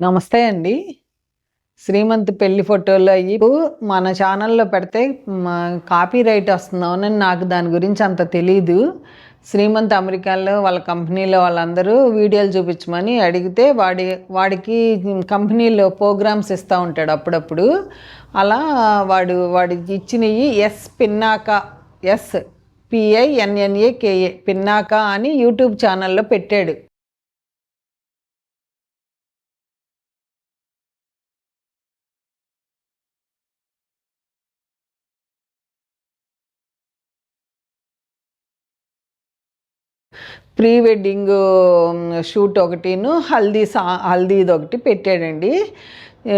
నమస్తే అండి. శ్రీమంత్ పెళ్ళి ఫోటోలు అయ్యి మన ఛానల్లో పెడితే కాపీ రైట్ వస్తుందని నాకు దాని గురించి అంత తెలీదు. శ్రీమంత్ అమెరికాలో వాళ్ళ కంపెనీలో వాళ్ళందరూ వీడియోలు చూపించమని అడిగితే వాడి వాడికి కంపెనీలో ప్రోగ్రామ్స్ ఇస్తూ ఉంటాడు అప్పుడప్పుడు. అలా వాడు వాడికి ఇచ్చినవి S Pinnaka S P I N N A K A Pinnaka అని యూట్యూబ్ ఛానల్లో పెట్టాడు. ప్రీ వెడ్డింగ్ షూట్ ఒకటిను హల్దీ సా హల్దీది ఒకటి పెట్టాడండి.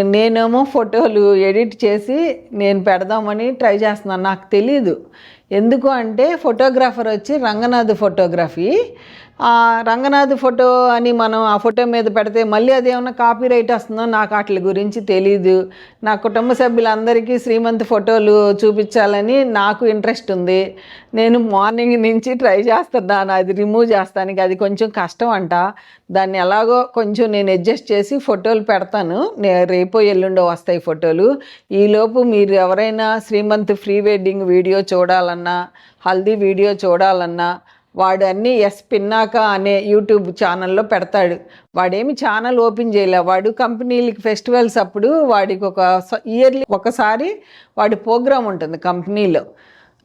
నేనేమో ఫోటోలు ఎడిట్ చేసి నేను పెడదామని ట్రై చేస్తున్నాను. నాకు తెలీదు. ఎందుకు అంటే ఫోటోగ్రాఫర్ వచ్చి రంగనాథ్ ఫోటోగ్రఫీ. రంగనాథ్ ఫోటో అని మనం ఆ ఫోటో మీద పెడితే మళ్ళీ అది కాపీ రైట్ వస్తుందో నాకు వాటి గురించి తెలీదు. నా కుటుంబ సభ్యులందరికీ శ్రీమంత్ ఫోటోలు చూపించాలని నాకు ఇంట్రెస్ట్ ఉంది. నేను మార్నింగ్ నుంచి ట్రై చేస్తున్నాను అది రిమూవ్ చేస్తానికి అది కొంచెం కష్టం అంట. దాన్ని ఎలాగో కొంచెం నేను అడ్జస్ట్ చేసి ఫోటోలు పెడతాను. రేపో ఎల్లుండో వస్తాయి ఫోటోలు. ఈలోపు మీరు ఎవరైనా శ్రీమంత్ ప్రీ వెడ్డింగ్ వీడియో చూడాలన్న హల్దీ వీడియో చూడాలన్నా వాడు అన్నీ ఎస్ పిన్నాక అనే యూట్యూబ్ ఛానల్లో పెడతాడు. వాడేమి ఛానల్ ఓపెన్ చేయలే. వాడు కంపెనీలకి ఫెస్టివల్స్ అప్పుడు వాడికి ఒక ఇయర్లీ ఒకసారి వాడి ప్రోగ్రామ్ ఉంటుంది కంపెనీలో.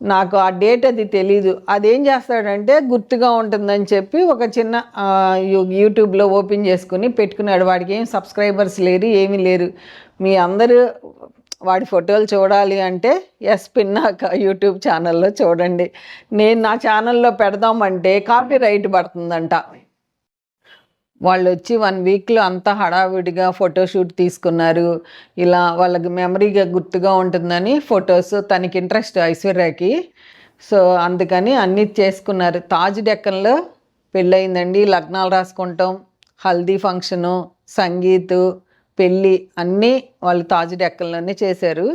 నాకు ఆ డేట్ అది తెలీదు. అదేం చేస్తాడంటే గుర్తుగా ఉంటుందని చెప్పి ఒక చిన్న యూట్యూబ్లో ఓపెన్ చేసుకుని పెట్టుకున్నాడు. వాడికి ఏం సబ్స్క్రైబర్స్ లేరు ఏమీ లేరు. మీ అందరూ వాడి ఫోటోలు చూడాలి అంటే ఎస్ పిన్నాక యూట్యూబ్ ఛానల్లో చూడండి. నేను నా ఛానల్లో పెడదామంటే కాపీ రైట్ పడుతుందంట. వాళ్ళు వచ్చి వన్ వీక్లో అంతా హడావిడిగా ఫోటోషూట్ తీసుకున్నారు. ఇలా వాళ్ళకి మెమరీగా గుర్తుగా ఉంటుందని ఫొటోస్ తనకి ఇంట్రెస్ట్ ఐశ్వర్యకి. సో అందుకని అన్నీ చేసుకున్నారు. తాజ్ డెక్కన్లో పెళ్ళయిందండి. లగ్నాలు రాసుకుంటాం. హల్దీ ఫంక్షను సంగీత్ పెళ్ళి అన్నీ వాళ్ళు తాజ్ డెక్కల్లోనే చేశారు.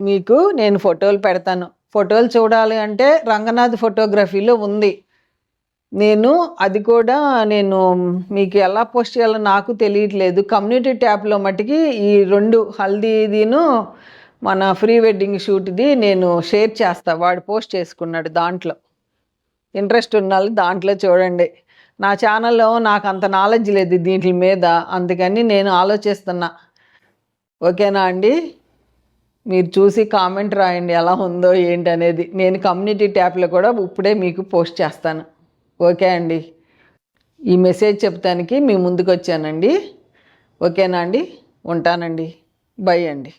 మీకు నేను ఫోటోలు పెడతాను. ఫోటోలు చూడాలి అంటే రంగనాథ్ ఫోటోగ్రఫీలో ఉంది. నేను అది కూడా నేను మీకు ఎలా పోస్ట్ చేయాలో నాకు తెలియట్లేదు. కమ్యూనిటీ ట్యాబ్లో మటుకి ఈ రెండు హల్దీదిను మన ప్రీ వెడ్డింగ్ షూట్ది నేను షేర్ చేస్తా. వాడు పోస్ట్ చేసుకున్నాడు దాంట్లో. ఇంట్రెస్ట్ ఉన్న దాంట్లో చూడండి. నా ఛానల్లో నాకు అంత నాలెడ్జ్ లేదు దీంట్ల మీద. అందుకని నేను ఆలోచిస్తున్నా. ఓకేనా అండి? మీరు చూసి కామెంట్ రాయండి ఎలా ఉందో ఏంటి అనేది నేను కమ్యూనిటీ ట్యాప్లో కూడా ఇప్పుడే మీకు పోస్ట్ చేస్తాను. ఓకే అండి? ఈ మెసేజ్ చెప్తానికి మీ ముందుకు వచ్చానండి. ఓకేనా అండి? ఉంటానండి. బై అండి.